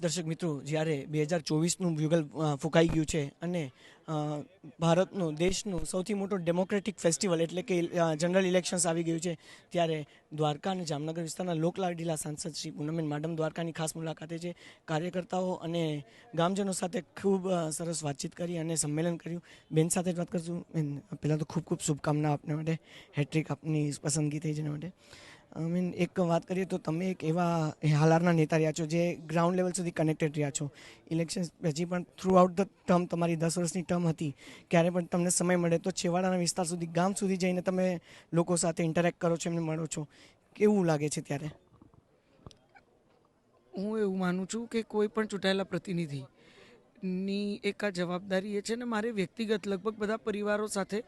નમસ્કાર દર્શક મિત્રો, જ્યારે બે હજાર ચોવીસનું યુગલ ફૂંકાઈ ગયું છે અને ભારતનો, દેશનો સૌથી મોટો ડેમોક્રેટિક ફેસ્ટિવલ એટલે કે જનરલ ઇલેક્શન્સ આવી ગયું છે, ત્યારે દ્વારકા અને જામનગર વિસ્તારના લોકલાડીલા સાંસદ શ્રી પૂનમબેન માડમ દ્વારકાની ખાસ મુલાકાતે છે. કાર્યકર્તાઓ અને ગામજનો સાથે ખૂબ સરસ વાતચીત કરી અને સંમેલન કર્યું. બેન સાથે જ વાત કરશું. બેન, પહેલાં તો ખૂબ ખૂબ શુભકામના આપને માટે. હેટ્રિક આપની પસંદગી થઈ જેના માટે. મીન એક વાત કરીએ તો તમે એક એવા હાલારના નેતા રહ્યા છો જે ગ્રાઉન્ડ લેવલ સુધી કનેક્ટેડ રહ્યા છો. ઇલેક્શન પછી પણ થ્રુ આઉટ ધ ટર્મ તમારી દસ વર્ષની ટર્મ હતી. ક્યારે પણ તમને સમય મળે તો છેવાડાના વિસ્તાર સુધી, ગામ સુધી જઈને તમે લોકો સાથે ઇન્ટરેક્ટ કરો છો, એમને મળો છો. કેવું લાગે છે ત્યારે? હું એવું માનું છું કે કોઈ પણ ચૂંટાયેલા પ્રતિનિધિ ની એક આ જવાબદારી એ છે ને મારે વ્યક્તિગત, લગભગ બધા પરિવારો સાથે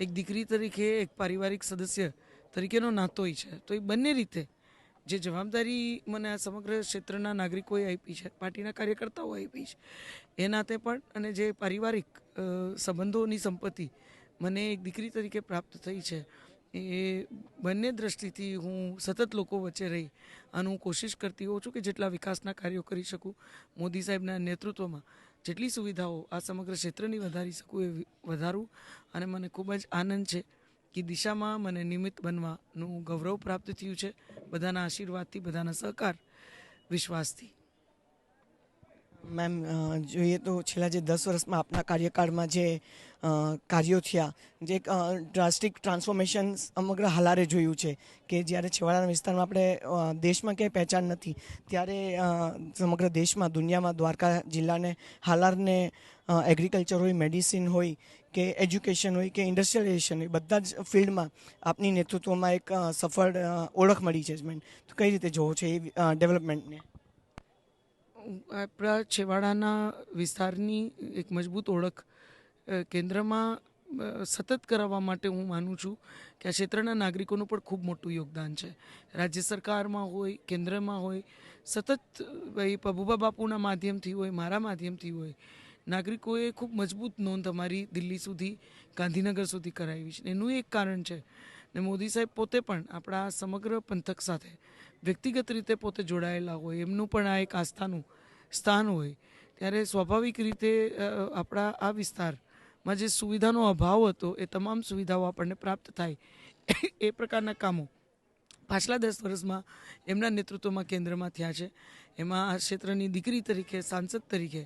એક દીકરી તરીકે, એક પારિવારિક સદસ્ય તરીકેનો નાતોય છે. તો એ બંને રીતે જે જવાબદારી મને આ સમગ્ર ક્ષેત્રના નાગરિકોએ આપી છે, પાર્ટીના કાર્યકર્તાઓ આપી છે, એ નાતે પણ અને જે પારિવારિક સંબંધોની સંપત્તિ મને એક દીકરી તરીકે પ્રાપ્ત થઈ છે, એ બંને દ્રષ્ટિથી હું સતત લોકો વચ્ચે રહી અને હું કોશિશ કરતી હોઉં છું કે જેટલા વિકાસના કાર્યો કરી શકું મોદી સાહેબના નેતૃત્વમાં જેટલી સુવિધાઓ આ સમગ્ર ક્ષેત્રની વધારી શકું એ વધારું અને મને ખૂબ જ આનંદ છે. કે દિશામાં મને નિમિત્ત બનવાનું ગૌરવ પ્રાપ્ત થયું છે. બધાના આશીર્વાદથી બધાના સહકાર વિશ્વાસથી. મેમ જોઈએ તો છેલ્લા જે દસ વર્ષમાં આપના કાર્યકાળમાં જે કાર્યો થયા, જે ડ્રાસ્ટિક ટ્રાન્સફોર્મેશન સમગ્ર હાલારે જોયું છે કે જ્યારે છેવાડાના વિસ્તારમાં આપણે દેશમાં ક્યાંય પહેચાન નથી, ત્યારે સમગ્ર દેશમાં, દુનિયામાં, દ્વારકા જિલ્લાને હાલારને એગ્રીકલ્ચર હોય મેડિસિન હોય, કે એજ્યુકેશન હોય, કે ઇન્ડસ્ટ્રીયલાઇઝેશન હોય, બધા જ ફિલ્ડમાં આપની નેતૃત્વમાં એક સફળ ઓળખ મળી છે મેન તો કઈ રીતે જોવો છે એ ડેવલપમેન્ટને આપણા છેવાડાના વિસ્તારની એક મજબૂત ઓળખ કેન્દ્રમાં સતત કરાવવા માટે હું માનું છું કે આ ક્ષેત્રના નાગરિકોનું પણ ખૂબ મોટું યોગદાન છે. રાજ્ય સરકારમાં હોય, કેન્દ્રમાં હોય, સતત ભાઈ પબુબા બાપુના માધ્યમથી હોય, મારા માધ્યમથી હોય, નાગરિકોએ ખૂબ મજબૂત નોંધ અમારી દિલ્હી સુધી, ગાંધીનગર સુધી કરાવી છે. એનું એક કારણ છે ને મોદી સાહેબ પોતે પણ આપણા સમગ્ર પંથક સાથે વ્યક્તિગત રીતે પોતે જોડાયેલા હોય, એમનું પણ આ એક આસ્થાનું સ્થાન હોય. ત્યારે સ્વાભાવિક રીતે આપણા આ વિસ્તારમાં જે સુવિધાનો અભાવ હતો, એ તમામ સુવિધાઓ આપણને પ્રાપ્ત થાય એ પ્રકારના કામો પાછલા દસ વર્ષમાં એમના નેતૃત્વમાં કેન્દ્રમાં થયા છે. એમાં આ ક્ષેત્રની દીકરી તરીકે, સાંસદ તરીકે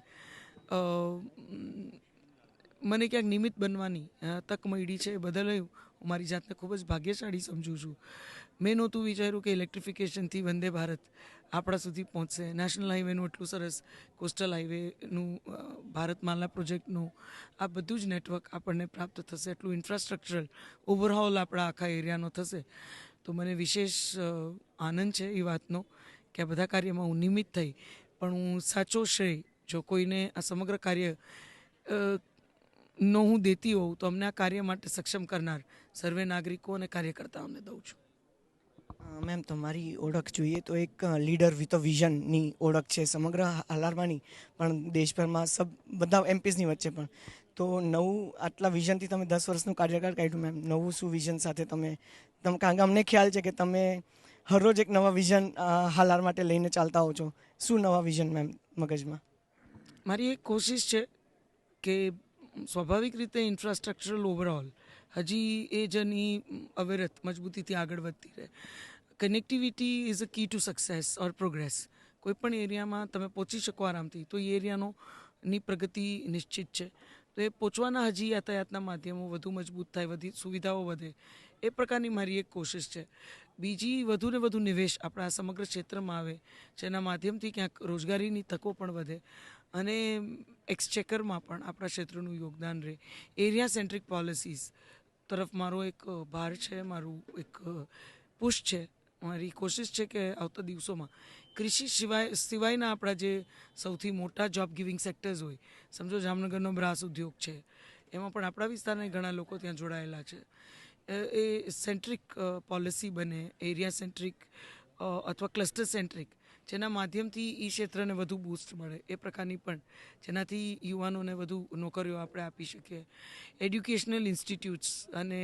મને ક્યાંક નિમિત્ત બનવાની તક મળી છે એ બદલ હું મારી જાતને ખૂબ જ ભાગ્યશાળી સમજું છું. મેં નહોતું વિચાર્યું કે ઇલેક્ટ્રિફિકેશનથી વંદે ભારત આપણા સુધી પહોંચશે. નેશનલ હાઈવેનું એટલું સરસ કોસ્ટલ હાઈવેનું ભારતમાલા પ્રોજેક્ટનું આ બધું જ નેટવર્ક આપણને પ્રાપ્ત થશે. એટલું ઇન્ફ્રાસ્ટ્રક્ચરલ ઓવરઓલ આપણા આખા એરિયાનો થશે. તો મને વિશેષ આનંદ છે એ વાતનો કે આ બધા કાર્યમાં હું નિમિત્ત થઈ. પણ હું સાચો શ્રેય, જો કોઈને આ સમગ્ર કાર્ય નો હું દેતી હોઉં તો અમને આ કાર્ય માટે સક્ષમ કરનાર સર્વે નાગરિકો અને કાર્યકર્તાઓને દઉં છું. મેમ તમારી ઓળખ જોઈએ તો એક લીડર વિથ અ વિઝનની ઓળખ છે સમગ્ર હાલારમાંની પણ દેશભરમાં સબ બધા એમપીસની વચ્ચે પણ. તો નવું આટલા વિઝનથી તમે દસ વર્ષનું કાર્યકાળ કાઢ્યું મેમ. નવું શું વિઝન સાથે તમે તમે કારણ કે અમને ખ્યાલ છે કે તમે હરરોજ એક નવા વિઝન હાલાર માટે લઈને ચાલતા હો છો. શું નવા વિઝન મેમ મગજમાં? મારી એક કોશિશ છે કે સ્વાભાવિક રીતે ઇન્ફ્રાસ્ટ્રક્ચરલ ઓવરઓલ હજી એ જની અવિરત મજબૂતીથી આગળ વધતી રહે. Connectivity is a key to success or progress કોઈ પણ એરિયામાં તમે પહોંચી શકો આરામથી, તો એ એરિયાનો ની પ્રગતિ નિશ્ચિત છે. તો એ પહોંચવાના હજી યાતાયાતના માધ્યમો વધુ મજબૂત થાય, વધી સુવિધાઓ વધે, એ પ્રકારની મારી એક કોશિશ છે. બીજી વધુ ને વધુ નિવેશ આપણા સમગ્ર ક્ષેત્રમાં આવે, જેના માધ્યમથી ક્યાંક રોજગારીની તકો પણ વધે. અને એક્સચેકરમાં પણ આપણા ક્ષેત્રનું યોગદાન રહે. એરિયા સેન્ટ્રિક પોલિસીસ તરફ મારો એક ભાર છે, મારું એક પુશ છે. મારી કોશિશ છે કે આવતા દિવસોમાં કૃષિ સિવાય, સિવાયના આપણા જે સૌથી મોટા જોબ ગિવિંગ સેક્ટર્સ હોય, સમજો જામનગરનો બ્રાસ ઉદ્યોગ છે, એમાં પણ આપણા વિસ્તારના ઘણા લોકો ત્યાં જોડાયેલા છે. એ- સેન્ટ્રિક પોલિસી બને એરિયા સેન્ટ્રિક અથવા ક્લસ્ટર સેન્ટ્રિક જેના માધ્યમથી એ ક્ષેત્રને વધુ બૂસ્ટ મળે. એ પ્રકારની પણ જેનાથી યુવાનોને વધુ નોકરીઓ આપણે આપી શકીએ. એડ્યુકેશનલ ઇન્સ્ટિટ્યૂટ્સ અને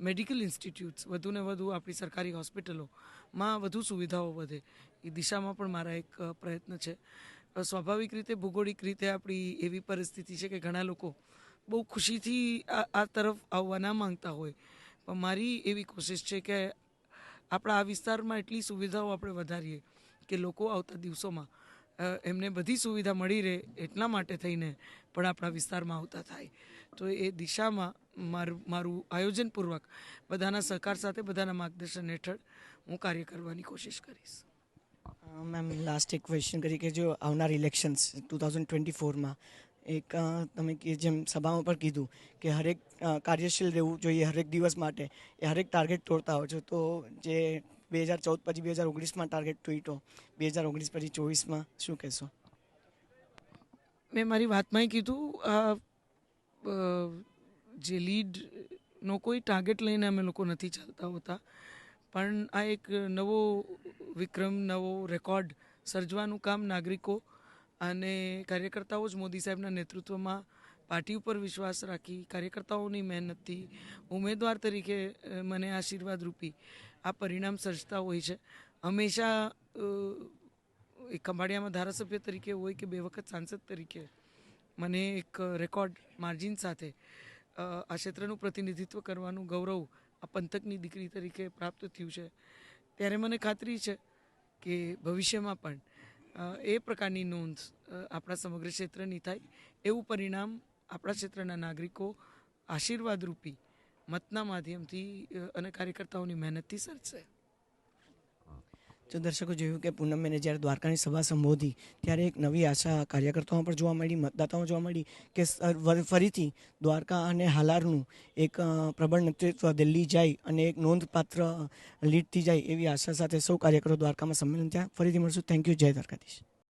મેડિકલ ઇન્સ્ટિટ્યૂટ્સ વધુને વધુ આપણી સરકારી હોસ્પિટલોમાં વધુ સુવિધાઓ વધે. એ દિશામાં પણ મારા એક પ્રયત્ન છે. સ્વાભાવિક રીતે ભૌગોળિક રીતે આપણી એવી પરિસ્થિતિ છે કે ઘણા લોકો બહુ ખુશીથી આ તરફ આવવા ના માંગતા હોય. પણ મારી એવી કોશિશ છે કે આપણા આ વિસ્તારમાં એટલી સુવિધાઓ આપણે વધારીએ. કે લોકો આવતા દિવસોમાં એમને બધી સુવિધા મળી રહે એટલા માટે થઈને પણ આપણા વિસ્તારમાં આવતા થાય. તો એ દિશામાં મારું મારું આયોજનપૂર્વક બધાના સહકાર સાથે બધાના માર્ગદર્શન હેઠળ હું કાર્ય કરવાની કોશિશ કરીશ. મેમ લાસ્ટ એક ક્વેશ્ચન કરી કે જો આવનાર ઇલેક્શન્સ ટુ થાઉઝન્ડ ટ્વેન્ટી ફોરમાં એક તમે કે જેમ સભામાં પણ કીધું કે હરેક કાર્યશીલ રહેવું જોઈએ હરેક દિવસ માટે, એ હરેક ટાર્ગેટ તોડતા હો છો, તો જે બે હજાર ચૌદ પછી બે હજાર ઓગણીસમાં ટાર્ગેટ તોડ્યો બે હજાર ઓગણીસ પછી ચોવીસમાં. શું કહેશો? મેં મારી વાતમાં કીધું જે લીડનો કોઈ ટાર્ગેટ લઈને અમે લોકો નથી ચાલતા હોતા. પણ આ એક નવો વિક્રમ, નવો રેકોર્ડ સર્જવાનું કામ નાગરિકો અને કાર્યકર્તાઓ જ મોદી સાહેબના નેતૃત્વમાં પાર્ટી ઉપર વિશ્વાસ રાખી કાર્યકર્તાઓની મહેનતથી ઉમેદવાર તરીકે મને આશીર્વાદ રૂપી આ પરિણામ સર્જતા હોય છે. હંમેશા એ ખંભાળિયામાં ધારાસભ્ય તરીકે હોય કે બે વખત સાંસદ તરીકે મને એક રેકોર્ડ માર્જિન સાથે આ ક્ષેત્રનું પ્રતિનિધિત્વ કરવાનું ગૌરવ આ પંથકની દીકરી તરીકે પ્રાપ્ત થયું છે. ત્યારે મને ખાતરી છે કે ભવિષ્યમાં પણ એ પ્રકારની નોંધ આપણા સમગ્ર ક્ષેત્રની થાય એવું પરિણામ આપણા ક્ષેત્રના નાગરિકો આશીર્વાદરૂપી મતના માધ્યમથી અને કાર્યકર્તાઓની મહેનતથી સર્જશે. તો દર્શકો જોયું કે પૂનમને જ્યારે દ્વારકાની સભા સંબોધી, ત્યારે એક નવી આશા કાર્યકર્તાઓ પણ જોવા મળી, મતદાતાઓ જોવા મળી કે ફરીથી દ્વારકા અને હાલારનું એક પ્રબળ નેતૃત્વ દિલ્હી જાય અને એક નોંધપાત્ર લીડથી જાય એવી આશા સાથે સૌ કાર્યકરો દ્વારકામાં સંમેલન થયા. ફરીથી મળશું. થેન્ક યુ જય દ્વારકાધીશ.